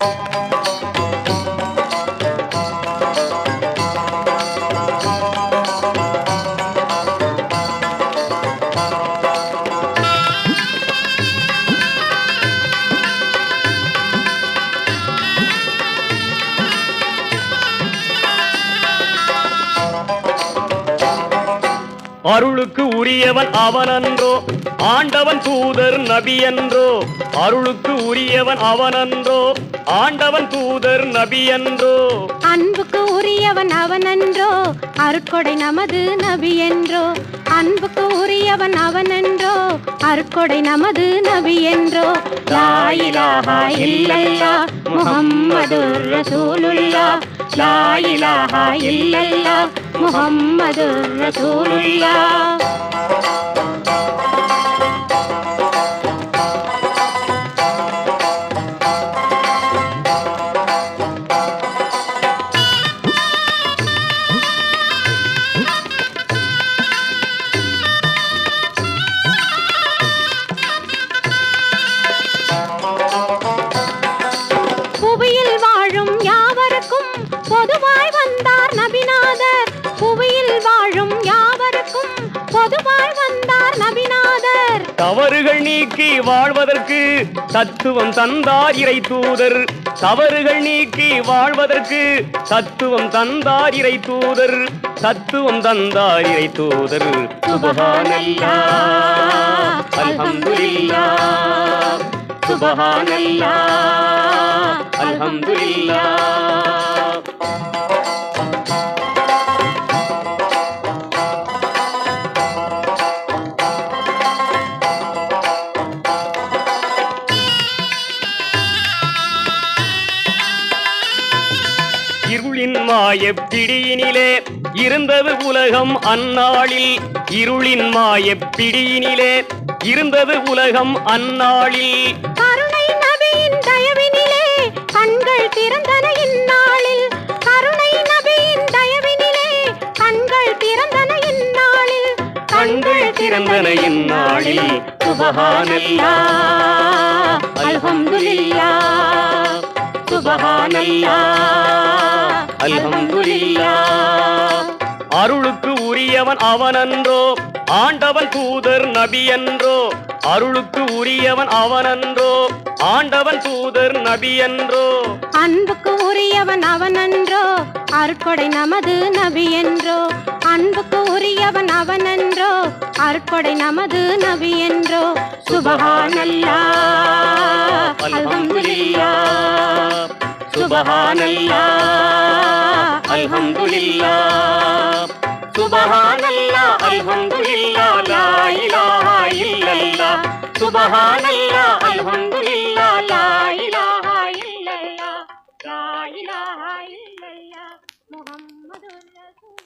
Thank you. அருளுக்கு உரியவன் அவனன்றோ ஆண்டவன் தூதர் நபி என்றோ அருளுக்கு உரியவன் அவனன்றோ ஆண்டவன் தூதர் நபி என்றோ அன்புக்கு உரியவன் அவனன்றோ அருட்கொடை நமது நபி என்றோ அன்புக்கு உரியவன் என்றோ அருட்கொடை நமது நபி என்றோ. லா இலாஹா இல்லல்லா முஹம்மதுர் ரசூலுல்லா. லா இல்லல்லா ரசூலுல்லா. வாழும் யாவருக்கும் பொதுவாய் வந்தார் நபிநாதர். தவறுகள் நீக்கி வாழ்வதற்கு தத்துவம் தந்தார் இறை தூதர். தவறுகள் நீக்கி வாழ்வதற்கு தத்துவம் தந்தார் இறை தூதர். தத்துவம் தந்தார் இறை தூதர். சுபஹானல்லா அல்ஹம்துலில்லா சுபஹானல்லா அல்ஹம்துலில்லா. இருளின் மாயப் பிடியினிலே. இருந்தது உலகம் அந்நாளில் இருளின் மாயப் பிடியினிலே. இருந்தது உலகம் அந்நாளில். கருணை நபியின் தயவினிலே கண்கள் திறந்தன இந்நாளில். கருணை நபியின் தயவினிலே கண்கள் திறந்தன இந்நாளில். கண்கள் திறந்தன இந்நாளில். சுபஹானல்லா அல்ஹம்துலில்லா. சுபஹானல்லா. அல்ஹம்துலில்லா அருளுக்கு உரியவன் அவனன்றோ ஆண்டவன் தூதர் நபி என்றோ அருளுக்கு உரியவன் அவனன்றோ ஆண்டவன் தூதர் நபி என்றோ அன்புக்கு உரியவன் அவனன்றோ அருட்கொடை நமது நபி என்றோ அன்புக்கு உரியவன் அவனன்றோ அருட்கொடை நமது நபி என்றோ சுபஹானல்லா அல்ஹம்துலில்லா. சுபஹானல்லா. அல்ஹம்துலில்லா சுபஹானல்லா அல்ஹம்துலில்லா லா இலாஹா இல்லல்லா சுபஹானல்லா அல்ஹம்துலில்லா லா இலாஹா இல்லல்லா லா இலாஹா இல்லல்லா முஹம்மதுர் ரசூல்